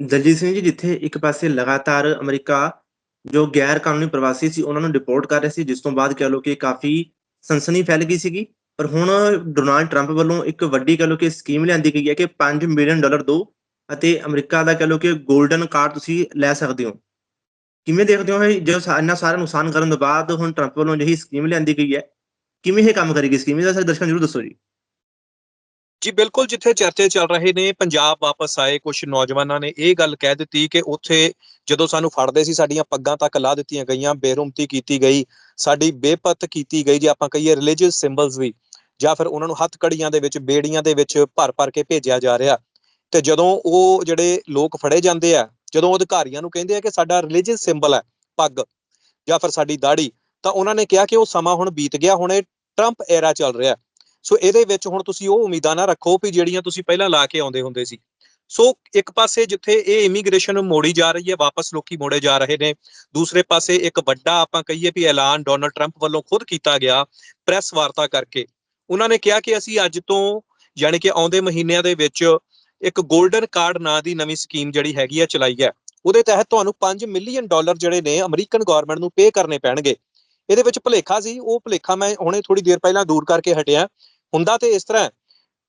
ਦਲਜੀਤ ਸਿੰਘ ਜੀ, ਜਿੱਥੇ ਇੱਕ ਪਾਸੇ ਲਗਾਤਾਰ ਅਮਰੀਕਾ ਜੋ ਗੈਰ ਕਾਨੂੰਨੀ ਪ੍ਰਵਾਸੀ ਸੀ, ਉਹਨਾਂ ਨੂੰ ਡਿਪੋਰਟ ਕਰ ਰਿਹਾ ਸੀ, ਜਿਸ ਤੋਂ ਬਾਅਦ ਕਹਿ ਲੋ ਕਿ ਕਾਫੀ ਸਨਸਨੀ ਫੈਲ ਗਈ ਸੀਗੀ। ਪਰ ਹੁਣ ਡੋਨਾਲਡ ਟਰੰਪ ਵੱਲੋਂ ਇੱਕ ਵੱਡੀ ਕਹਿ ਲੋ ਕਿ ਸਕੀਮ ਲਿਆਂਦੀ ਗਈ ਹੈ ਕਿ 5 ਮਿਲੀਅਨ ਡਾਲਰ ਦੋ ਅਤੇ ਅਮਰੀਕਾ ਦਾ ਕਹਿ ਲੋ ਕਿ 골ਡਨ ਕਾਰਡ ਤੁਸੀਂ ਲੈ ਸਕਦੇ ਹੋ। ਕਿਵੇਂ ਦੇਖਦੇ ਹੋ ਇਹ? ਜੋ ਇੰਨਾ ਸਾਰਾ ਨੁਕਸਾਨ ਕਰਨ ਤੋਂ ਬਾਅਦ ਹੁਣ ਟਰੰਪ ਵੱਲੋਂ ਜਿਹੀ ਸਕੀਮ ਲਿਆਂਦੀ ਗਈ ਹੈ, ਕਿਵੇਂ ਇਹ ਕੰਮ ਕਰੇਗੀ? ਸਕੀਮ ਇਹਦਾ ਸਾਡੇ ਦਰਸ਼ਕਾਂ ਜਰੂਰ ਦੱਸੋ ਜੀ। ਜੀ, ਬਿਲਕੁਲ ਜਿੱਥੇ ਚਰਚੇ ਚੱਲ ਰਹੇ ਨੇ, ਪੰਜਾਬ ਵਾਪਸ ਆਏ ਕੁਝ ਨੌਜਵਾਨਾਂ ਨੇ ਇਹ ਗੱਲ ਕਹਿ ਦਿੱਤੀ ਕਿ ਉੱਥੇ ਜਦੋਂ ਸਾਨੂੰ ਫੜਦੇ ਸੀ, ਸਾਡੀਆਂ ਪੱਗਾਂ ਤੱਕ ਲਾ ਦਿੱਤੀਆਂ ਗਈਆਂ, ਬੇਰੁਮਤੀ ਕੀਤੀ ਗਈ, ਸਾਡੀ ਬੇਪਤ ਕੀਤੀ ਗਈ, ਜੇ ਆਪਾਂ ਕਹੀਏ ਰਿਲੀਜੀਅਸ ਸਿੰਬਲਸ ਵੀ, ਜਾਂ ਫਿਰ ਉਹਨਾਂ ਨੂੰ ਹੱਥ ਕੜੀਆਂ ਦੇ ਵਿੱਚ, ਬੇੜੀਆਂ ਦੇ ਵਿੱਚ ਭਰ ਭਰ ਕੇ ਭੇਜਿਆ ਜਾ ਰਿਹਾ। ਤੇ ਜਦੋਂ ਉਹ ਜਿਹੜੇ ਲੋਕ ਫੜੇ ਜਾਂਦੇ ਆ, ਜਦੋਂ ਅਧਿਕਾਰੀਆਂ ਨੂੰ ਕਹਿੰਦੇ ਆ ਕਿ ਸਾਡਾ ਰਿਲੀਜੀਅਸ ਸਿੰਬਲ ਹੈ, ਪੱਗ, ਜਾਂ ਫਿਰ ਸਾਡੀ ਦਾੜੀ ਤਾਂ ਉਹਨਾਂ ਨੇ ਕਿਹਾ ਕਿ ਉਹ ਸਮਾਂ ਹੁਣ ਬੀਤ ਗਿਆ, ਹੁਣ ਇਹ ਟਰੰਪ ਏਰਾ ਚੱਲ ਰਿਹਾ। ਸੋ ਇਹਦੇ ਵਿੱਚ ਹੁਣ ਤੁਸੀਂ ਉਹ ਉਮੀਦਾਂ ਨਾ ਰੱਖੋ ਵੀ ਜਿਹੜੀਆਂ ਤੁਸੀਂ ਪਹਿਲਾਂ ਲਾ ਕੇ ਆਉਂਦੇ ਹੁੰਦੇ ਸੀ। ਸੋ ਇੱਕ ਪਾਸੇ ਜਿੱਥੇ ਇਹ ਇਮੀਗ੍ਰੇਸ਼ਨ ਮੋੜੀ ਜਾ ਰਹੀ ਹੈ, ਵਾਪਸ ਲੋਕੀ ਮੋੜੇ ਜਾ ਰਹੇ ਨੇ। ਦੂਸਰੇ ਪਾਸੇ ਇੱਕ ਵੱਡਾ ਆਪਾਂ ਕਹੀਏ ਵੀ ਐਲਾਨ ਡੋਨਲਡ ਟਰੰਪ ਵੱਲੋਂ ਖੁਦ ਕੀਤਾ ਗਿਆ ਪ੍ਰੈਸ ਵਾਰਤਾ ਕਰਕੇ। ਉਹਨਾਂ ਨੇ ਕਿਹਾ ਕਿ ਅਸੀਂ ਅੱਜ ਤੋਂ ਯਾਨੀ ਕਿ ਆਉਂਦੇ ਮਹੀਨਿਆਂ ਦੇ ਵਿੱਚ ਇੱਕ 골ਡਨ ਕਾਰਡ ਨਾਂ ਦੀ ਨਵੀਂ ਸਕੀਮ ਜਿਹੜੀ ਹੈਗੀ ਹੈ ਚਲਾਈ ਹੈ। ਉਹਦੇ ਤਹਿਤ ਤੁਹਾਨੂੰ 5 ਮਿਲੀਅਨ ਡਾਲਰ ਜਿਹੜੇ ਨੇ ਅਮਰੀਕਨ ਗਵਰਨਮੈਂਟ ਨੂੰ ਪੇ ਕਰਨੇ ਪੈਣਗੇ। ਇਹਦੇ ਵਿੱਚ ਭੁਲੇਖਾ ਸੀ, ਉਹ ਭੁਲੇਖਾ ਮੈਂ ਹੁਣੇ ਥੋੜੀ ਦੇਰ ਪਹਿਲਾਂ ਦੂਰ ਕਰਕੇ ਹਟਿਆ। ਹੁੰਦਾ ਤੇ ਇਸ ਤਰ੍ਹਾਂ ਹੈ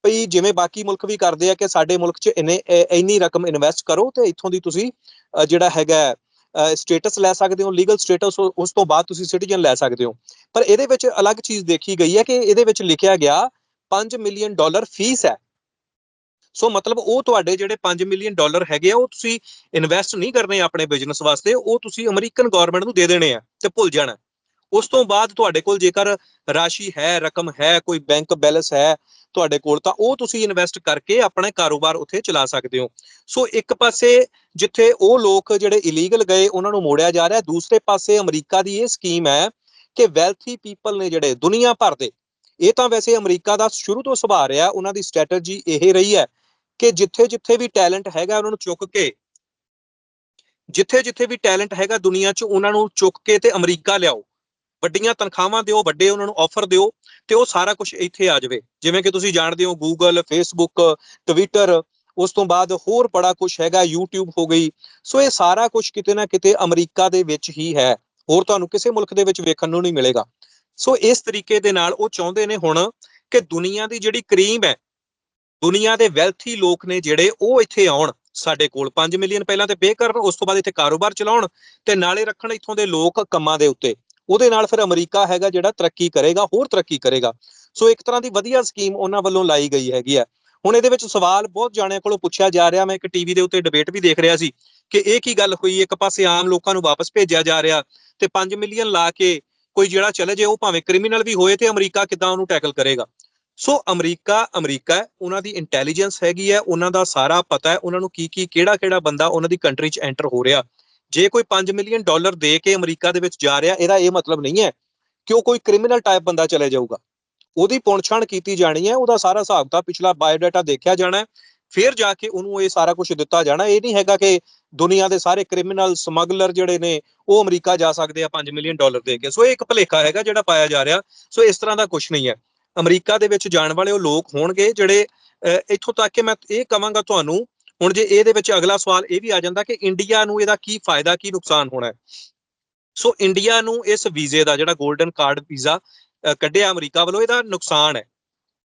ਭਈ ਜਿਵੇਂ ਬਾਕੀ ਮੁਲਕ ਵੀ ਕਰਦੇ ਆ ਕਿ ਸਾਡੇ ਮੁਲਕ 'ਚ ਇੰਨੇ ਇੰਨੀ ਰਕਮ ਇਨਵੈਸਟ ਕਰੋ ਤੇ ਇੱਥੋਂ ਦੀ ਤੁਸੀਂ ਜਿਹੜਾ ਹੈਗਾ ਸਟੇਟਸ ਲੈ ਸਕਦੇ ਹੋ ਲੀਗਲ ਸਟੇਟਸ ਉਸ ਤੋਂ ਬਾਅਦ ਤੁਸੀਂ ਸਿਟੀਜ਼ਨ ਲੈ ਸਕਦੇ ਹੋ। ਪਰ ਇਹਦੇ ਵਿੱਚ ਅਲੱਗ ਚੀਜ਼ ਦੇਖੀ ਗਈ ਹੈ ਕਿ ਇਹਦੇ ਵਿੱਚ ਲਿਖਿਆ ਗਿਆ 5 ਮਿਲੀਅਨ ਡਾਲਰ ਫੀਸ ਹੈ। ਸੋ ਮਤਲਬ ਉਹ ਤੁਹਾਡੇ ਜਿਹੜੇ 5 ਮਿਲੀਅਨ ਡਾਲਰ ਹੈਗੇ ਆ, ਉਹ ਤੁਸੀਂ ਇਨਵੈਸਟ ਨਹੀਂ ਕਰਨੇ ਆਪਣੇ ਬਿਜ਼ਨਸ ਵਾਸਤੇ, ਉਹ ਤੁਸੀਂ ਅਮਰੀਕਨ ਗਵਰਨਮੈਂਟ ਨੂੰ ਦੇ ਦੇਣੇ ਆ ਤੇ ਭੁੱਲ ਜਾਣਾ। ਉਸ ਤੋਂ ਬਾਅਦ ਤੁਹਾਡੇ ਕੋਲ ਜੇਕਰ ਰਾਸ਼ੀ ਹੈ, ਰਕਮ ਹੈ, ਕੋਈ ਬੈਂਕ ਬੈਲੈਂਸ ਹੈ ਤੁਹਾਡੇ ਕੋਲ, ਤਾਂ ਉਹ ਤੁਸੀਂ ਇਨਵੈਸਟ ਕਰਕੇ ਆਪਣਾ ਕਾਰੋਬਾਰ ਉੱਥੇ ਚਲਾ ਸਕਦੇ ਹੋ। ਸੋ ਇੱਕ ਪਾਸੇ ਜਿੱਥੇ ਉਹ ਲੋਕ ਜਿਹੜੇ ਇਲੀਗਲ ਗਏ, ਉਹਨਾਂ ਨੂੰ ਮੋੜਿਆ ਜਾ ਰਿਹਾ। ਦੂਸਰੇ ਪਾਸੇ ਅਮਰੀਕਾ ਦੀ ਇਹ ਸਕੀਮ ਹੈ ਕਿ ਵੈਲਥੀ ਪੀਪਲ ਨੇ ਜਿਹੜੇ ਦੁਨੀਆ ਭਰ ਦੇ, ਇਹ ਤਾਂ ਵੈਸੇ ਅਮਰੀਕਾ ਦਾ ਸ਼ੁਰੂ ਤੋਂ ਸੁਭਾਅ ਰਿਹਾ, ਉਹਨਾਂ ਦੀ ਸਟ੍ਰੈਟਜੀ ਇਹ ਰਹੀ ਹੈ ਕਿ ਜਿੱਥੇ ਜਿੱਥੇ ਵੀ ਟੈਲੈਂਟ ਹੈਗਾ, ਉਹਨਾਂ ਨੂੰ ਚੁੱਕ ਕੇ ਜਿੱਥੇ ਜਿੱਥੇ ਵੀ ਟੈਲੈਂਟ ਹੈਗਾ ਦੁਨੀਆ 'ਚ, ਉਹਨਾਂ ਨੂੰ ਚੁੱਕ ਕੇ ਤੇ ਅਮਰੀਕਾ ਲਿਆਓ। ਵੱਡੀਆਂ ਤਨਖਾਹਾਂ ਦਿਓ, ਵੱਡੇ ਉਹਨਾਂ ਨੂੰ ਆਫਰ ਦਿਓ ਤੇ ਉਹ ਸਾਰਾ ਕੁਝ ਇੱਥੇ ਆ ਜਾਵੇ। ਜਿਵੇਂ ਕਿ ਤੁਸੀਂ ਜਾਣਦੇ ਹੋ Google, Facebook, Twitter, ਉਸ ਤੋਂ ਬਾਅਦ ਹੋਰ ਬੜਾ ਕੁਝ ਹੈਗਾ, YouTube ਹੋ ਗਈ। ਸੋ ਇਹ ਸਾਰਾ ਕੁਝ ਕਿਤੇ ਨਾ ਕਿਤੇ ਅਮਰੀਕਾ ਦੇ ਵਿੱਚ ਹੀ ਹੈ। ਹੋਰ ਤੁਹਾਨੂੰ ਕਿਸੇ ਮੁਲਕ ਦੇ ਵਿੱਚ ਵੇਖਣ ਨੂੰ ਨਹੀਂ ਮਿਲੇਗਾ। ਸੋ ਇਸ ਤਰੀਕੇ ਦੇ ਨਾਲ ਉਹ ਚਾਹੁੰਦੇ ਨੇ ਹੁਣ ਕਿ ਦੁਨੀਆ ਦੀ ਜਿਹੜੀ ਕਰੀਮ ਹੈ, ਦੁਨੀਆ ਦੇ ਵੈਲਥੀ ਲੋਕ ਨੇ ਜਿਹੜੇ ਉਹ ਇੱਥੇ ਆਉਣ। ਸਾਡੇ ਕੋਲ 5 ਮਿਲੀਅਨ ਪਹਿਲਾਂ ਤੇ ਪੇ ਕਰਨ ਉਸ ਤੋਂ ਬਾਅਦ ਇੱਥੇ ਕਾਰੋਬਾਰ ਚਲਾਉਣ ਤੇ ਨਾਲੇ ਰੱਖਣ ਇੱਥੋਂ ਦੇ ਲੋਕ ਕੰਮਾਂ ਦੇ ਉੱਤੇ। ਉਹਦੇ ਨਾਲ ਫਿਰ ਅਮਰੀਕਾ ਹੈਗਾ ਜਿਹੜਾ ਤਰੱਕੀ ਕਰੇਗਾ, ਹੋਰ ਤਰੱਕੀ ਕਰੇਗਾ। ਸੋ ਇੱਕ ਤਰ੍ਹਾਂ ਦੀ ਵਧੀਆ ਸਕੀਮ ਉਹਨਾਂ ਵੱਲੋਂ ਲਾਈ ਗਈ ਹੈਗੀ ਆ। ਹੁਣ ਇਹਦੇ ਵਿੱਚ ਸਵਾਲ ਬਹੁਤ ਜਾਣਿਆਂ ਕੋਲੋਂ ਪੁੱਛਿਆ ਜਾ ਰਿਹਾ, ਮੈਂ ਇੱਕ ਟੀਵੀ ਦੇ ਉੱਤੇ ਡਿਬੇਟ ਵੀ ਦੇਖ ਰਿਹਾ ਸੀ ਕਿ ਇਹ ਕੀ ਗੱਲ ਹੋਈ? ਇੱਕ ਪਾਸੇ ਆਮ ਲੋਕਾਂ ਨੂੰ ਵਾਪਸ ਭੇਜਿਆ ਜਾ ਰਿਹਾ ਤੇ 5 ਮਿਲੀਅਨ ਲਾ ਕੇ ਕੋਈ ਜਿਹੜਾ ਚਲੇ ਜੇ ਉਹ ਭਾਵੇਂ ਕ੍ਰਿਮੀਨਲ ਵੀ ਹੋਏ ਤੇ ਅਮਰੀਕਾ ਕਿਦਾਂ ਉਹਨੂੰ ਟੈਕਲ ਕਰੇਗਾ? ਸੋ ਅਮਰੀਕਾ ਅਮਰੀਕਾ ਹੈ, ਉਹਨਾਂ ਦੀ ਇੰਟੈਲੀਜੈਂਸ ਹੈਗੀ ਹੈ, ਉਹਨਾਂ ਦਾ ਸਾਰਾ ਪਤਾ ਹੈ, ਉਹਨਾਂ ਨੂੰ ਕੀ ਕੀ ਕਿਹੜਾ ਕਿਹੜਾ ਬੰਦਾ ਉਹਨਾਂ ਦੀ ਕੰਟਰੀ 'ਚ ਐਂਟਰ ਹੋ ਰਿਹਾ। ਜੇ ਕੋਈ 5 ਮਿਲੀਅਨ ਡਾਲਰ ਦੇ ਕੇ ਅਮਰੀਕਾ ਦੇ ਵਿੱਚ ਜਾ ਰਿਹਾ, ਇਹਦਾ ਇਹ ਮਤਲਬ ਨਹੀਂ ਹੈ ਕਿ ਉਹ ਕੋਈ ਕ੍ਰਿਮੀਨਲ ਟਾਈਪ ਬੰਦਾ ਚਲੇ ਜਾਊਗਾ। ਉਹਦੀ ਪਹੁੰਚਾਣ ਕੀਤੀ ਜਾਣੀ ਹੈ, ਉਹਦਾ ਸਾਰਾ ਹਿਸਾਬ ਦਾ ਪਿਛਲਾ ਬਾਇਓਡਾਟਾ ਦੇਖਿਆ ਜਾਣਾ ਹੈ, ਫਿਰ ਜਾ ਕੇ ਉਹਨੂੰ ਇਹ ਸਾਰਾ ਕੁਝ ਦਿੱਤਾ ਜਾਣਾ ਇਹ ਨਹੀਂ ਹੈਗਾ ਕਿ ਦੁਨੀਆ ਦੇ ਸਾਰੇ ਕ੍ਰਿਮੀਨਲ ਸਮਗਲਰ ਜਿਹੜੇ ਨੇ, ਉਹ ਅਮਰੀਕਾ ਜਾ ਸਕਦੇ ਆ 5 ਮਿਲੀਅਨ ਡਾਲਰ ਦੇ ਕੇ। ਸੋ ਇਹ ਇੱਕ ਭਲੇਖਾ ਹੈਗਾ ਜਿਹੜਾ ਪਾਇਆ ਜਾ ਰਿਹਾ। ਸੋ ਇਸ ਤਰ੍ਹਾਂ ਦਾ ਕੁਝ ਨਹੀਂ ਹੈ। ਅਮਰੀਕਾ ਦੇ ਵਿੱਚ ਜਾਣ ਵਾਲੇ ਉਹ ਲੋਕ ਹੋਣਗੇ ਜਿਹੜੇ ਇੱਥੋਂ ਤੱਕ ਕਿ ਮੈਂ ਇਹ ਕਵਾਂਗਾ ਤੁਹਾਨੂੰ ਹੁਣ ਜੇ ਇਹਦੇ ਵਿੱਚ ਅਗਲਾ ਸਵਾਲ ਇਹ ਵੀ ਆ ਜਾਂਦਾ ਕਿ ਇੰਡੀਆ ਨੂੰ ਇਹਦਾ ਕੀ ਫਾਇਦਾ, ਕੀ ਨੁਕਸਾਨ ਹੋਣਾ ਹੈ? ਸੋ ਇੰਡੀਆ ਨੂੰ ਇਸ ਵੀਜ਼ੇ ਦਾ ਜਿਹੜਾ 골ਡਨ ਕਾਰਡ ਵੀਜ਼ਾ ਕੱਢਿਆ ਅਮਰੀਕਾ ਵੱਲੋਂ, ਇਹਦਾ ਨੁਕਸਾਨ ਹੈ।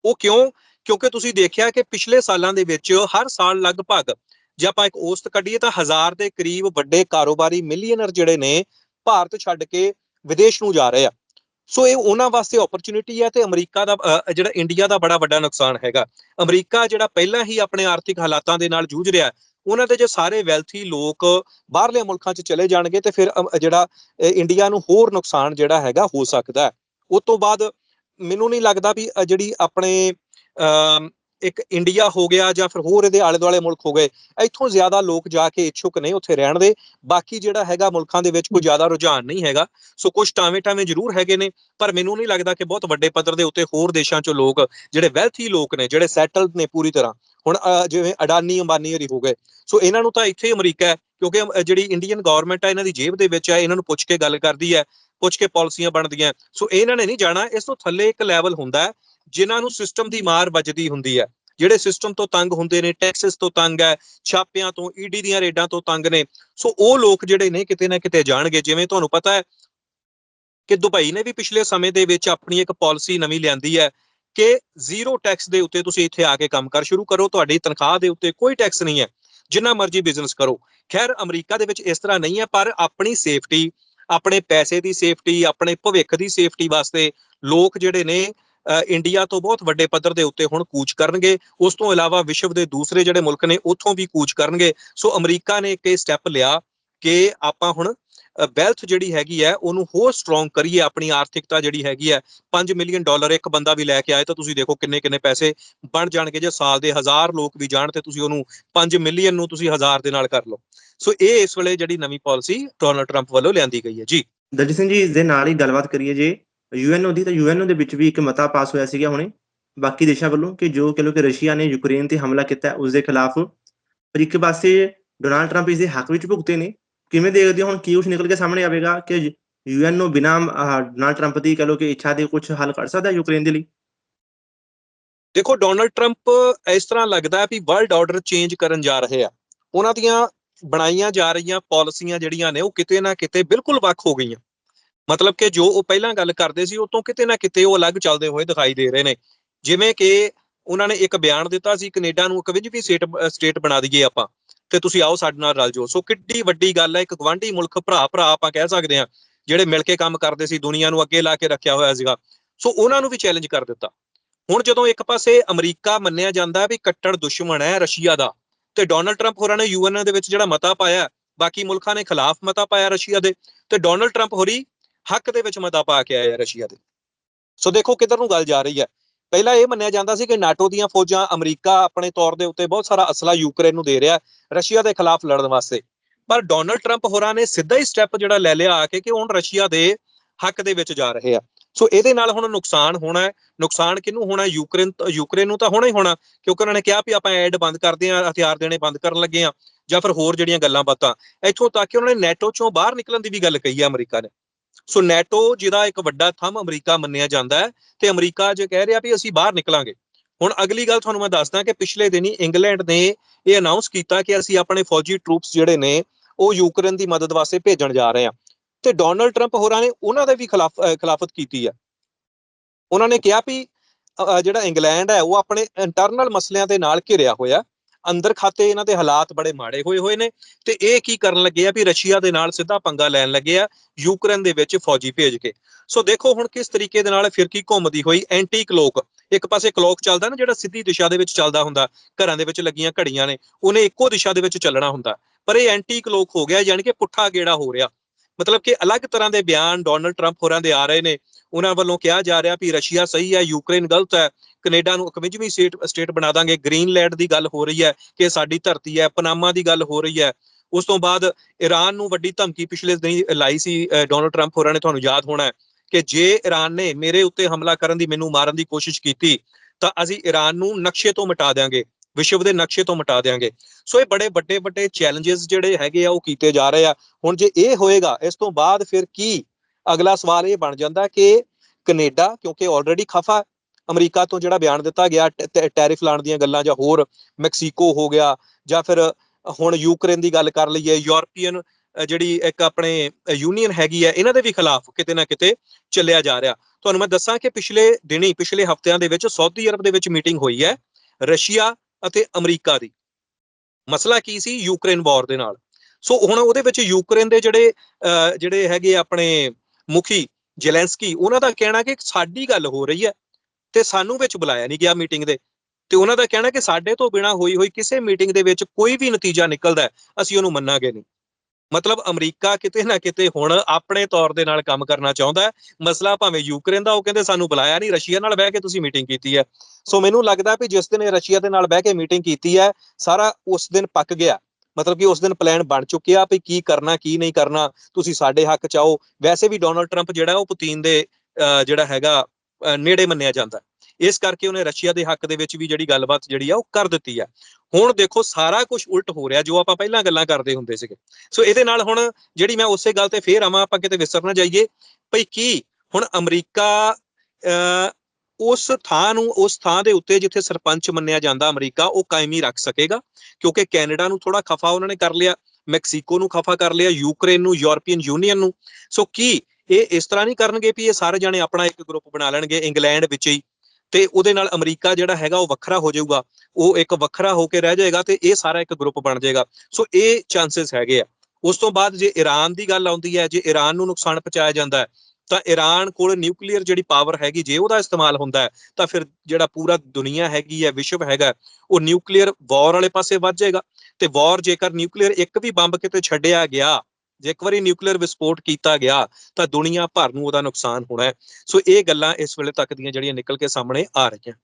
ਉਹ ਕਿਉਂ? ਕਿਉਂਕਿ ਤੁਸੀਂ ਦੇਖਿਆ ਕਿ ਪਿਛਲੇ ਸਾਲਾਂ ਦੇ ਵਿੱਚ ਹਰ ਸਾਲ ਲਗਭਗ ਜੇ ਆਪਾਂ ਇੱਕ ਔਸਤ ਕੱਢੀਏ ਤਾਂ ਹਜ਼ਾਰ ਦੇ ਕਰੀਬ ਵੱਡੇ ਕਾਰੋਬਾਰੀ ਮਿਲੀਅਨਰ ਜਿਹੜੇ ਨੇ, ਭਾਰਤ ਛੱਡ ਕੇ ਵਿਦੇਸ਼ ਨੂੰ ਜਾ ਰਹੇ ਆ। ਸੋ ਇਹ ਉਹਨਾਂ ਵਾਸਤੇ ਓਪਰਚ्युनिटी ਹੈ ਤੇ ਅਮਰੀਕਾ ਦਾ ਜਿਹੜਾ ਇੰਡੀਆ ਦਾ ਬੜਾ ਵੱਡਾ ਨੁਕਸਾਨ ਹੈਗਾ। ਅਮਰੀਕਾ ਜਿਹੜਾ ਪਹਿਲਾਂ ਹੀ ਆਪਣੇ ਆਰਥਿਕ ਹਾਲਾਤਾਂ ਦੇ ਨਾਲ ਜੂਝ ਰਿਹਾ ਉਹਨਾਂ ਦੇ ਜੇ ਸਾਰੇ ਵੈਲਥੀ ਲੋਕ ਬਾਹਰਲੇ ਮੁਲਕਾਂ 'ਚ ਚਲੇ ਜਾਣਗੇ ਤੇ ਫਿਰ ਜਿਹੜਾ ਇੰਡੀਆ ਨੂੰ ਹੋਰ ਨੁਕਸਾਨ ਜਿਹੜਾ ਹੈਗਾ ਹੋ ਸਕਦਾ ਉਸ ਤੋਂ ਬਾਅਦ ਮੈਨੂੰ ਨਹੀਂ ਲੱਗਦਾ ਵੀ ਜਿਹੜੀ ਆਪਣੇ ਇੱਕ ਇੰਡੀਆ ਹੋ ਗਿਆ ਜਾਂ ਫਿਰ ਹੋਰ ਇਹਦੇ ਆਲੇ ਦੁਆਲੇ ਮੁਲਕ ਹੋ ਗਏ, ਇੱਥੋਂ ਜ਼ਿਆਦਾ ਲੋਕ ਜਾ ਕੇ ਇੱਛੁਕ ਨੇ ਉੱਥੇ ਰਹਿਣ ਦੇ, ਬਾਕੀ ਜਿਹੜਾ ਹੈਗਾ ਮੁਲਕਾਂ ਦੇ ਵਿੱਚ ਕੋਈ ਜ਼ਿਆਦਾ ਰੁਝਾਨ ਨਹੀਂ ਹੈਗਾ, ਸੋ ਕੁਝ ਟਾਵੇਂ ਟਾਵੇਂ ਜ਼ਰੂਰ ਹੈਗੇ ਨੇ, ਪਰ ਮੈਨੂੰ ਨਹੀਂ ਲੱਗਦਾ ਕਿ ਬਹੁਤ ਵੱਡੇ ਪੱਧਰ ਦੇ ਉੱਤੇ ਹੋਰ ਦੇਸ਼ਾਂ 'ਚੋਂ ਲੋਕ, ਜਿਹੜੇ ਵੈਲਥੀ ਲੋਕ ਨੇ, ਜਿਹੜੇ ਸੈਟਲਡ ਨੇ ਪੂਰੀ ਤਰ੍ਹਾਂ, ਹੁਣ ਜਿਵੇਂ ਅਡਾਨੀ, ਅੰਬਾਨੀ ਹਰੀ ਹੋ ਗਏ, ਸੋ ਇਹਨਾਂ ਨੂੰ ਤਾਂ ਇੱਥੇ ਹੀ ਅਮਰੀਕਾ ਹੈ, ਕਿਉਂਕਿ ਜਿਹੜੀ ਇੰਡੀਅਨ ਗਵਰਨਮੈਂਟ ਹੈ, ਇਹਨਾਂ ਦੀ ਜੇਬ ਦੇ ਵਿੱਚ ਹੈ, ਇਹਨਾਂ ਨੂੰ ਪੁੱਛ ਕੇ ਗੱਲ ਕਰਦੀ ਹੈ, ਪੁੱਛ ਕੇ ਪਾਲਿਸੀਆਂ ਬਣਦੀਆਂ, ਸੋ ਇਹਨਾਂ ਨੇ ਨਹੀਂ ਜਾਣਾ, ਇਸ ਤੋਂ ਥੱਲੇ ਇੱਕ ਲੈਵਲ ਹੁੰਦਾ ਹੈ ਜਿਨ੍ਹਾਂ ਨੂੰ ਸਿਸਟਮ ਦੀ ਮਾਰ ਵੱਜਦੀ ਹੁੰਦੀ ਹੈ। ਜਿਹੜੇ ਸਿਸਟਮ ਤੋਂ ਤੰਗ ਹੁੰਦੇ ਨੇ ਟੈਕਸਸ ਤੋਂ ਤੰਗ ਹੈ, ਛਾਪਿਆਂ ਤੋਂ ਈਡੀ ਦੀਆਂ ਰੇਡਾਂ ਤੋਂ ਤੰਗ ਨੇ। ਸੋ ਉਹ ਲੋਕ ਜਿਹੜੇ ਨੇ ਕਿਤੇ ਨਾ ਕਿਤੇ ਜਾਣਗੇ, ਜਿਵੇਂ ਤੁਹਾਨੂੰ ਪਤਾ ਹੈ ਕਿ ਦੁਬਈ ਨੇ ਵੀ ਪਿਛਲੇ ਸਮੇਂ ਦੇ ਵਿੱਚ ਆਪਣੀ ਇੱਕ ਪਾਲਿਸੀ ਨਵੀਂ ਲਿਆਂਦੀ ਹੈ ਕਿ ਜ਼ੀਰੋ ਟੈਕਸ ਦੇ ਉੱਤੇ ਤੁਸੀਂ ਇੱਥੇ ਆ ਕੇ ਕੰਮ ਕਰ ਸ਼ੁਰੂ ਕਰੋ, ਤੁਹਾਡੀ ਤਨਖਾਹ ਦੇ ਉੱਤੇ ਕੋਈ ਟੈਕਸ ਨਹੀਂ ਹੈ। ਜਿੰਨਾ ਮਰਜ਼ੀ ਬਿਜ਼ਨਸ ਕਰੋ। ਖੈਰ, ਅਮਰੀਕਾ ਦੇ ਵਿੱਚ ਇਸ ਤਰ੍ਹਾਂ ਨਹੀਂ ਹੈ, ਪਰ ਆਪਣੀ ਸੇਫਟੀ ਆਪਣੇ ਪੈਸੇ ਦੀ ਸੇਫਟੀ ਆਪਣੇ ਭਵਿੱਖ ਦੀ ਸੇਫਟੀ ਵਾਸਤੇ ਲੋਕ ਜਿਹੜੇ ਨੇ ਇੰਡੀਆ ਤੋਂ ਬਹੁਤ ਵੱਡੇ ਪੱਧਰ ਦੇ ਉੱਤੇ ਹੁਣ ਕੂਚ ਕਰਨਗੇ। ਉਸ ਤੋਂ ਇਲਾਵਾ ਵਿਸ਼ਵ ਦੇ ਦੂਸਰੇ ਜਿਹੜੇ ਮੁਲਕ ਨੇ, ਉੱਥੋਂ ਵੀ ਕੂਚ ਕਰਨਗੇ। ਸੋ ਅਮਰੀਕਾ ਨੇ ਇੱਕ ਸਟੈਪ ਲਿਆ ਕਿ ਆਪਾਂ ਹੁਣ ਵੈਲਥ ਜਿਹੜੀ ਹੈਗੀ ਹੈ, ਉਹਨੂੰ ਹੋਰ ਸਟਰੋਂਗ ਕਰੀਏ। ਆਪਣੀ ਆਰਥਿਕਤਾ ਜਿਹੜੀ ਹੈਗੀ ਹੈ 5 ਮਿਲੀਅਨ ਡਾਲਰ ਇੱਕ ਬੰਦਾ ਵੀ ਲੈ ਕੇ ਆਏ ਤਾਂ ਤੁਸੀਂ ਦੇਖੋ ਕਿੰਨੇ ਕਿੰਨੇ ਪੈਸੇ ਬਣ ਜਾਣਗੇ। ਜੇ ਸਾਲ ਦੇ ਹਜ਼ਾਰ ਲੋਕ ਵੀ ਜਾਣ ਤੇ ਤੁਸੀਂ ਉਹਨੂੰ 5 ਮਿਲੀਅਨ ਨੂੰ ਤੁਸੀਂ ਹਜ਼ਾਰ ਦੇ ਨਾਲ ਕਰ ਲਓ। ਸੋ ਇਹ ਇਸ ਵੇਲੇ ਜਿਹੜੀ ਨਵੀਂ ਪਾਲਿਸੀ ਡੋਨਲਡ ਟਰੰਪ ਵੱਲੋਂ ਲਿਆਂਦੀ ਗਈ ਹੈ। ਜੀ। ਦਲਜੀਤ ਸਿੰਘ ਜੀ, ਇਸ ਦੇ ਨਾਲ ਹੀ ਗੱਲਬਾਤ ਕਰੀਏ ਜੇ ਯੂਐਨਓ ਦੀ ਤਾਂ ਯੂਐਨਓ ਦੇ ਵਿੱਚ ਵੀ ਇੱਕ ਮਤਾ ਪਾਸ ਹੋਇਆ ਸੀਗਾ ਹੁਣੇ। ਬਾਕੀ ਦੇਸ਼ਾਂ ਵੱਲੋਂ ਕਿ ਜੋ ਕਹ ਲੋ ਕਿ ਰਸ਼ੀਆ ਨੇ ਯੂਕਰੇਨ ਤੇ ਹਮਲਾ ਕੀਤਾ ਹੈ, ਉਸ ਦੇ ਖਿਲਾਫ। ਪਰ ਇੱਕ ਪਾਸੇ ਡੋਨਾਲਡ ਟਰੰਪ ਇਸ ਦੇ ਹੱਕ ਵਿੱਚ ਭੁਗਤੇ ਨੇ। ਕਿਵੇਂ ਦੇਖਦੇ ਹੋ ਹੁਣ ਕੀ ਕੁਛ ਨਿਕਲ ਕੇ ਸਾਹਮਣੇ ਆਵੇਗਾ ਕਿ ਯੂਐਨਓ ਬਿਨਾਂ ਡੋਨਾਲਡ ਟਰੰਪ ਦੀ ਕਹ ਲੋ ਕਿ ਇੱਛਾ ਦੇ ਕੁਝ ਹੱਲ ਕਰ ਸਕਦਾ ਯੂਕਰੇਨ ਦੇ ਲਈ? ਦੇਖੋ ਡੋਨਲਡ ਟਰੰਪ ਇਸ ਤਰ੍ਹਾਂ ਲੱਗਦਾ ਹੈ ਵੀ ਵਰਲਡ ਆਰਡਰ ਚੇਂਜ ਕਰਨ ਜਾ ਰਹੇ ਆ। ਉਹਨਾਂ ਦੀਆਂ ਬਣਾਈਆਂ ਜਾ ਰਹੀਆਂ ਪਾਲਿਸੀਆਂ ਜਿਹੜੀਆਂ ਨੇ ਉਹ ਕਿਤੇ ਨਾ ਕਿਤੇ ਬਿਲਕੁਲ ਵੱਖ ਹੋ ਗਈਆਂ। ਮਤਲਬ ਕਿ ਜੋ ਉਹ ਪਹਿਲਾਂ ਗੱਲ ਕਰਦੇ ਸੀ ਉਹ ਤੋਂ ਕਿਤੇ ਨਾ ਕਿਤੇ ਉਹ ਅਲੱਗ ਚੱਲਦੇ ਹੋਏ ਦਿਖਾਈ ਦੇ ਰਹੇ ਨੇ। ਜਿਵੇਂ ਕਿ ਉਹਨਾਂ ਨੇ ਇੱਕ ਬਿਆਨ ਦਿੱਤਾ ਸੀ, ਕੈਨੇਡਾ ਨੂੰ ਇੱਕ ਵੀ ਸਟੇਟ ਸਟੇਟ ਬਣਾ ਦਈਏ ਆਪਾਂ, ਤੇ ਤੁਸੀਂ ਆਓ ਸਾਡੇ ਨਾਲ ਰਲ ਜਾਓ। ਸੋ ਕਿੱਡੀ ਵੱਡੀ ਗੱਲ ਹੈ, ਇੱਕ ਗਵਾਂਢੀ ਮੁਲਕ ਭਰਾ ਭਰਾ ਆਪਾਂ ਕਹਿ ਸਕਦੇ ਹਾਂ, ਜਿਹੜੇ ਮਿਲ ਕੇ ਕੰਮ ਕਰਦੇ ਸੀ, ਦੁਨੀਆ ਨੂੰ ਅੱਗੇ ਲਾ ਕੇ ਰੱਖਿਆ ਹੋਇਆ ਸੀਗਾ। ਸੋ ਉਹਨਾਂ ਨੂੰ ਵੀ ਚੈਲੰਜ ਕਰ ਦਿੱਤਾ। ਹੁਣ ਜਦੋਂ ਇੱਕ ਪਾਸੇ ਅਮਰੀਕਾ ਮੰਨਿਆ ਜਾਂਦਾ ਵੀ ਕੱਟੜ ਦੁਸ਼ਮਣ ਹੈ ਰਸ਼ੀਆ ਦਾ, ਤੇ ਡੋਨਲਡ ਟਰੰਪ ਹੋਰਾਂ ਨੇ ਯੂਐਨ ਦੇ ਵਿੱਚ ਜਿਹੜਾ ਮਤਾ ਪਾਇਆ, ਬਾਕੀ ਮੁਲਕਾਂ ਨੇ ਖਿਲਾਫ ਮਤਾ ਪਾਇਆ ਰਸ਼ੀਆ ਦੇ, ਤੇ ਡੋਨਲਡ ਟਰੰਪ ਹੋਰੀ ਹੱਕ ਦੇ ਵਿੱਚ ਮਤਾ ਪਾ ਕੇ ਆਏ ਆ ਰਸ਼ੀਆ ਦੇ। ਸੋ ਦੇਖੋ ਕਿੱਧਰ ਨੂੰ ਗੱਲ ਜਾ ਰਹੀ ਹੈ। ਪਹਿਲਾਂ ਇਹ ਮੰਨਿਆ ਜਾਂਦਾ ਸੀ ਕਿ ਨਾਟੋ ਦੀਆਂ ਫੌਜਾਂ ਅਮਰੀਕਾ ਆਪਣੇ ਤੌਰ ਦੇ ਉੱਤੇ ਬਹੁਤ ਸਾਰਾ ਅਸਲਾ ਯੂਕਰੇਨ ਨੂੰ ਦੇ ਰਿਹਾ ਰਸ਼ੀਆ ਦੇ ਖਿਲਾਫ ਲੜਨ ਵਾਸਤੇ। ਪਰ ਡੋਨਲਡ ਟਰੰਪ ਹੋਰਾਂ ਨੇ ਸਿੱਧਾ ਹੀ ਸਟੈਪ ਜਿਹੜਾ ਲੈ ਲਿਆ ਆ ਕੇ ਕਿ ਹੁਣ ਰਸ਼ੀਆ ਦੇ ਹੱਕ ਦੇ ਵਿੱਚ ਜਾ ਰਹੇ ਆ। ਸੋ ਇਹਦੇ ਨਾਲ ਹੁਣ ਨੁਕਸਾਨ ਹੋਣਾ ਹੈ। ਨੁਕਸਾਨ ਕਿਹਨੂੰ ਹੋਣਾ ਯੂਕਰੇਨ ਯੂਕਰੇਨ ਨੂੰ ਤਾਂ ਹੋਣਾ ਹੀ ਹੋਣਾ, ਕਿਉਂਕਿ ਉਹਨਾਂ ਨੇ ਕਿਹਾ ਵੀ ਆਪਾਂ ਐਡ ਬੰਦ ਕਰਦੇ ਆ ਹਥਿਆਰ ਦੇਣੇ ਬੰਦ ਕਰਨ ਲੱਗੇ ਆ ਜਾਂ ਫਿਰ ਹੋਰ ਜਿਹੜੀਆਂ ਗੱਲਾਂ ਬਾਤਾਂ। ਇੱਥੋਂ ਤੱਕ ਕਿ ਉਹਨਾਂ ਨੇ ਨੈਟੋ ਚੋਂ ਬਾਹਰ ਨਿਕਲਣ ਦੀ ਵੀ ਗੱਲ ਕਹੀ ਹੈ ਅਮਰੀਕਾ ਨੇ। ਸੋ ਨੈਟੋ ਜਿਹਦਾ ਇੱਕ ਵੱਡਾ ਥੰਮ ਅਮਰੀਕਾ ਮੰਨਿਆ ਜਾਂਦਾ ਹੈ ਤੇ ਅਮਰੀਕਾ ਜੇ ਕਹਿ ਰਿਹਾ ਵੀ ਅਸੀਂ ਬਾਹਰ ਨਿਕਲਾਂਗੇ। ਹੁਣ ਅਗਲੀ ਗੱਲ ਤੁਹਾਨੂੰ ਮੈਂ ਦੱਸਦਾ ਕਿ ਪਿਛਲੇ ਦਿਨੀ ਇੰਗਲੈਂਡ ਨੇ ਇਹ ਅਨਾਉਂਸ ਕੀਤਾ ਕਿ ਅਸੀਂ ਆਪਣੇ ਫੌਜੀ ਟਰੂਪਸ ਜਿਹੜੇ ਨੇ ਉਹ ਯੂਕਰੇਨ ਦੀ ਮਦਦ ਵਾਸਤੇ ਭੇਜਣ ਜਾ ਰਹੇ ਹਾਂ। ਤੇ ਡੋਨਲਡ ਟਰੰਪ ਹੋਰਾਂ ਨੇ ਉਹਨਾਂ ਦੇ ਵੀ ਖਿਲਾਫ ਖਿਲਾਫਤ ਕੀਤੀ ਹੈ। ਉਹਨਾਂ ਨੇ ਕਿਹਾ ਵੀ ਜਿਹੜਾ ਇੰਗਲੈਂਡ ਹੈ ਉਹ ਆਪਣੇ ਇੰਟਰਨਲ ਮਸਲਿਆਂ ਦੇ ਨਾਲ ਘਿਰਿਆ ਹੋਇਆ। ਅੰਦਰ ਖਾਤੇ ਇਹਨਾਂ ਦੇ ਹਾਲਾਤ ਬੜੇ ਮਾੜੇ ਹੋਏ ਹੋਏ ਨੇ ਤੇ ਇਹ ਕੀ ਕਰਨ ਲੱਗੇ ਆ ਵੀ ਰਸ਼ੀਆ ਦੇ ਨਾਲ ਸਿੱਧਾ ਪੰਗਾ ਲੈਣ ਲੱਗੇ ਆ ਯੂਕਰੇਨ ਦੇ ਵਿੱਚ ਫੌਜੀ ਭੇਜ ਕੇ। ਸੋ ਦੇਖੋ ਹੁਣ ਕਿਸ ਤਰੀਕੇ ਦੇ ਨਾਲ ਫਿਰਕੀ ਘੁੰਮਦੀ ਹੋਈ ਐਂਟੀ ਕਲੋਕ ਇੱਕ ਪਾਸੇ ਕਲੋਕ ਚੱਲਦਾ ਨਾ ਜਿਹੜਾ ਸਿੱਧੀ ਦਿਸ਼ਾ ਦੇ ਵਿੱਚ ਚੱਲਦਾ ਹੁੰਦਾ, ਘਰਾਂ ਦੇ ਵਿੱਚ ਲੱਗੀਆਂ ਘੜੀਆਂ ਨੇ, ਉਹਨੇ ਇੱਕੋ ਦਿਸ਼ਾ ਦੇ ਵਿੱਚ ਚੱਲਣਾ ਹੁੰਦਾ। ਪਰ ਇਹ ਐਂਟੀ ਕਲੋਕ ਹੋ ਗਿਆ, ਯਾਨੀ ਕਿ ਪੁੱਠਾ ਗੇੜਾ ਹੋ ਰਿਹਾ। ਮਤਲਬ ਕਿ ਅਲੱਗ ਤਰ੍ਹਾਂ ਦੇ ਬਿਆਨ ਡੋਨਲਡ ਟਰੰਪ ਹੋਰਾਂ ਦੇ ਆ ਰਹੇ ਨੇ। ਉਹਨਾਂ ਵੱਲੋਂ ਕਿਹਾ ਜਾ ਰਿਹਾ ਵੀ ਰਸ਼ੀਆ ਸਹੀ ਹੈ, ਯੂਕਰੇਨ ਗਲਤ ਹੈ। ਕੈਨੇਡਾ ਨੂੰ ਇਕਵੰਜਵੀਂ ਸਟੇਟ ਸਟੇਟ ਬਣਾ ਦਾਂਗੇ। ਗ੍ਰੀਨਲੈਂਡ ਦੀ ਗੱਲ ਹੋ ਰਹੀ ਹੈ ਕਿ ਸਾਡੀ ਧਰਤੀ ਹੈ, ਪਨਾਮਾ ਦੀ ਗੱਲ ਹੋ ਰਹੀ ਹੈ। ਉਸ ਤੋਂ ਬਾਅਦ ਈਰਾਨ ਨੂੰ ਵੱਡੀ ਧਮਕੀ ਪਿਛਲੇ ਦਿਨੀ ਲਾਈ ਸੀ ਡੋਨਲਡ ਟਰੰਪ ਹੋਰਾਂ ਨੇ, ਤੁਹਾਨੂੰ ਯਾਦ ਹੋਣਾ ਕਿ ਜੇ ਈਰਾਨ ਨੇ ਮੇਰੇ ਉੱਤੇ ਹਮਲਾ ਕਰਨ ਦੀ ਮੈਨੂੰ ਮਾਰਨ ਦੀ ਕੋਸ਼ਿਸ਼ ਕੀਤੀ, ਤਾਂ ਅਸੀਂ ਈਰਾਨ ਨੂੰ ਨਕਸ਼ੇ ਤੋਂ ਮਿਟਾ ਦਿਆਂਗੇ, ਵਿਸ਼ਵ ਦੇ ਨਕਸ਼ੇ ਤੋਂ ਮਿਟਾ ਦਿਆਂਗੇ। ਸੋ ਇਹ ਬੜੇ ਵੱਡੇ ਵੱਡੇ ਚੈਲੰਜਸ ਜਿਹੜੇ ਹੈਗੇ ਆ, ਉਹ ਕੀਤੇ ਜਾ ਰਹੇ ਆ। ਹੁਣ ਜੇ ਇਹ ਹੋਏਗਾ, ਇਸ ਤੋਂ ਬਾਅਦ ਫਿਰ ਕੀ? ਅਗਲਾ ਸਵਾਲ ਇਹ ਬਣ ਜਾਂਦਾ ਕਿ ਕੈਨੇਡਾ, ਕਿਉਂਕਿ ਆਲਰੇਡੀ ਖਫਾ ਅਮਰੀਕਾ ਤੋਂ ਜਿਹੜਾ ਬਿਆਨ ਦਿੱਤਾ ਗਿਆ ਟੈਰਿਫ ਲਾਉਣ ਦੀਆਂ ਗੱਲਾਂ ਜਾਂ ਹੋਰ ਮੈਕਸੀਕੋ ਹੋ ਗਿਆ ਜਾਂ ਫਿਰ ਹੁਣ ਯੂਕਰੇਨ ਦੀ ਗੱਲ ਕਰ ਲਈਏ ਯੂਰਪੀਅਨ ਜਿਹੜੀ ਇੱਕ ਆਪਣੇ ਯੂਨੀਅਨ ਹੈਗੀ ਹੈ ਇਹਨਾਂ ਦੇ ਵੀ ਖਿਲਾਫ ਕਿਤੇ ਨਾ ਕਿਤੇ ਚੱਲਿਆ ਜਾ ਰਿਹਾ। ਤੁਹਾਨੂੰ ਮੈਂ ਦੱਸਾਂ ਕਿ ਪਿਛਲੇ ਦਿਨੀ ਪਿਛਲੇ ਹਫ਼ਤਿਆਂ ਦੇ ਵਿੱਚ ਸਾਊਦੀ ਅਰਬ ਦੇ ਵਿੱਚ ਮੀਟਿੰਗ ਹੋਈ ਹੈ ਰਸ਼ੀਆ ਅਤੇ ਅਮਰੀਕਾ ਦੀ। ਮਸਲਾ ਕੀ ਸੀ? ਯੂਕਰੇਨ ਵਾਰ ਦੇ ਨਾਲ। ਸੋ ਹੁਣ ਉਹਦੇ ਵਿੱਚ ਯੂਕਰੇਨ ਦੇ ਜਿਹੜੇ ਅ, ਜਿਹੜੇ ਹੈਗੇ ਆਪਣੇ ਮੁਖੀ ਜ਼ੈਲੈਂਸਕੀ ਉਹਨਾਂ ਦਾ ਕਹਿਣਾ ਕਿ ਸਾਡੀ ਗੱਲ ਹੋ ਰਹੀ ਹੈ। ਤੇ ਸਾਨੂੰ ਵਿੱਚ ਬੁਲਾਇਆ ਨਹੀਂ ਗਿਆ ਮੀਟਿੰਗ ਦੇ। ਤੇ ਉਹਨਾਂ ਦਾ ਕਹਿਣਾ ਕਿ ਸਾਡੇ ਤੋਂ ਬਿਨਾ ਹੋਈ ਹੋਈ ਕਿਸੇ ਮੀਟਿੰਗ ਦੇ ਵਿੱਚ ਕੋਈ ਵੀ ਨਤੀਜਾ ਨਿਕਲਦਾ ਅਸੀਂ ਉਹਨੂੰ ਮੰਨਾਂਗੇ ਨਹੀਂ ਮਤਲਬ ਅਮਰੀਕਾ ਕਿਤੇ ਨਾ ਕਿਤੇ ਹੁਣ ਆਪਣੇ ਤੌਰ ਦੇ ਨਾਲ ਕੰਮ ਕਰਨਾ ਚਾਹੁੰਦਾ ਹੈ। ਮਸਲਾ ਭਾਵੇਂ ਯੂਕਰੇਨ ਦਾ ਉਹ ਕਹਿੰਦੇ ਸਾਨੂੰ ਬੁਲਾਇਆ ਨਹੀਂ ਰਸ਼ੀਆ ਨਾਲ ਬਹਿ ਕੇ ਤੁਸੀਂ ਮੀਟਿੰਗ ਕੀਤੀ ਹੈ। ਸੋ ਮੈਨੂੰ ਲੱਗਦਾ ਵੀ ਜਿਸ ਦਿਨ ਇਹ ਰਸ਼ੀਆ ਦੇ ਨਾਲ ਬਹਿ ਕੇ ਮੀਟਿੰਗ ਕੀਤੀ ਹੈ ਸਾਰਾ ਉਸ ਦਿਨ ਪੱਕ ਗਿਆ। ਮਤਲਬ ਕਿ ਉਸ ਦਿਨ ਪਲਾਨ ਬਣ ਚੁੱਕਿਆ ਵੀ ਕੀ ਕਰਨਾ ਕੀ ਨਹੀਂ ਕਰਨਾ ਤੁਸੀਂ ਸਾਡੇ ਹੱਕ ਚ ਆਓ। ਵੈਸੇ ਵੀ ਡੋਨਲਡ ਟਰੰਪ ਜਿਹੜਾ ਉਹ ਪੁਤਿਨ ਦੇ ਅਹ, ਜਿਹੜਾ ਹੈਗਾ ਨੇੜੇ ਮੰਨਿਆ ਜਾਂਦਾ ਇਸ ਕਰਕੇ ਉਹਨੇ ਰਸ਼ੀਆ ਦੇ ਹੱਕ ਦੇ ਵਿੱਚ ਵੀ ਜਿਹੜੀ ਗੱਲਬਾਤ ਜਿਹੜੀ ਆ ਉਹ ਕਰ ਦਿੱਤੀ ਆ। ਹੁਣ ਦੇਖੋ ਸਾਰਾ ਕੁਝ ਉਲਟ ਹੋ ਰਿਹਾ ਜੋ ਆਪਾਂ ਪਹਿਲਾਂ ਗੱਲਾਂ ਕਰਦੇ ਹੁੰਦੇ ਸੀਗੇ। ਸੋ ਇਹਦੇ ਨਾਲ ਹੁਣ ਜਿਹੜੀ ਮੈਂ ਉਸੇ ਗੱਲ ਤੇ ਫੇਰ ਆਵਾਂ ਆਪਾਂ ਕਿਤੇ ਵਿਸਰ ਨਾ ਜਾਈਏ। ਭਈ ਕੀ ਹੁਣ ਅਮਰੀਕਾ ਅਹ, ਉਸ ਥਾਂ ਨੂੰ ਉਸ ਥਾਂ ਦੇ ਉੱਤੇ ਜਿੱਥੇ ਸਰਪੰਚ ਮੰਨਿਆ ਜਾਂਦਾ ਅਮਰੀਕਾ ਉਹ ਕਾਇਮੀ ਰੱਖ ਸਕੇਗਾ। ਕਿਉਂਕਿ ਕੈਨੇਡਾ ਨੂੰ ਥੋੜਾ ਖਫਾ ਉਹਨਾਂ ਨੇ ਕਰ ਲਿਆ ਮੈਕਸੀਕੋ ਨੂੰ ਖਫਾ ਕਰ ਲਿਆ ਯੂਕਰੇਨ ਨੂੰ ਯੂਰਪੀਅਨ ਯੂਨੀਅਨ ਨੂੰ। ਸੋ ਕੀ ਇਹ ਇਸ ਤਰ੍ਹਾਂ ਨਹੀਂ ਕਰਨਗੇ ਵੀ ਇਹ ਸਾਰੇ ਜਾਣੇ ਆਪਣਾ ਇੱਕ ਗਰੁੱਪ ਬਣਾ ਲੈਣਗੇ ਇੰਗਲੈਂਡ ਵਿੱਚ ਹੀ ਤੇ ਉਹਦੇ ਨਾਲ ਅਮਰੀਕਾ ਜਿਹੜਾ ਹੈਗਾ ਉਹ ਵੱਖਰਾ ਹੋ ਜਾਊਗਾ, ਉਹ ਇੱਕ ਵੱਖਰਾ ਹੋ ਕੇ ਰਹਿ ਜਾਏਗਾ ਤੇ ਇਹ ਸਾਰਾ ਇੱਕ ਗਰੁੱਪ ਬਣ ਜਾਏਗਾ। ਸੋ ਇਹ ਚਾਂਸਸ ਹੈਗੇ ਆ। ਉਸ ਤੋਂ ਬਾਅਦ ਜੇ ਈਰਾਨ ਦੀ ਗੱਲ ਆਉਂਦੀ ਹੈ, ਜੇ ਈਰਾਨ ਨੂੰ ਨੁਕਸਾਨ ਪਹੁੰਚਾਇਆ ਜਾਂਦਾ ਹੈ, ਤਾਂ ਈਰਾਨ ਕੋਲ ਨਿਊਕਲੀਅਰ ਜਿਹੜੀ ਪਾਵਰ ਹੈਗੀ, ਜੇ ਉਹਦਾ ਇਸਤੇਮਾਲ ਹੁੰਦਾ ਹੈ, ਤਾਂ ਫਿਰ ਜਿਹੜਾ ਪੂਰਾ ਦੁਨੀਆ ਹੈਗੀ ਹੈ, ਵਿਸ਼ਵ ਹੈਗਾ ਉਹ ਨਿਊਕਲੀਅਰ ਵਾਰ ਵਾਲੇ ਪਾਸੇ ਵੱਧ ਜਾਏਗਾ ਤੇ ਵਾਰ ਜੇਕਰ ਨਿਊਕਲੀਅਰ ਇੱਕ ਵੀ ਬੰਬ ਕਿਤੇ ਛੱਡਿਆ ਗਿਆ ਜੇ ਇੱਕ ਵਾਰੀ ਨਿਊਕਲੀਅਰ ਵਿਸਫੋਟ ਕੀਤਾ ਗਿਆ, ਤਾਂ ਦੁਨੀਆ ਭਰ ਨੂੰ ਉਹਦਾ ਨੁਕਸਾਨ ਹੋਣਾ ਹੈ। ਸੋ ਇਹ ਗੱਲਾਂ ਇਸ ਵੇਲੇ ਤੱਕ ਦੀਆਂ ਜਿਹੜੀਆਂ ਨਿਕਲ ਕੇ ਸਾਹਮਣੇ ਆ ਰਹੀਆਂ।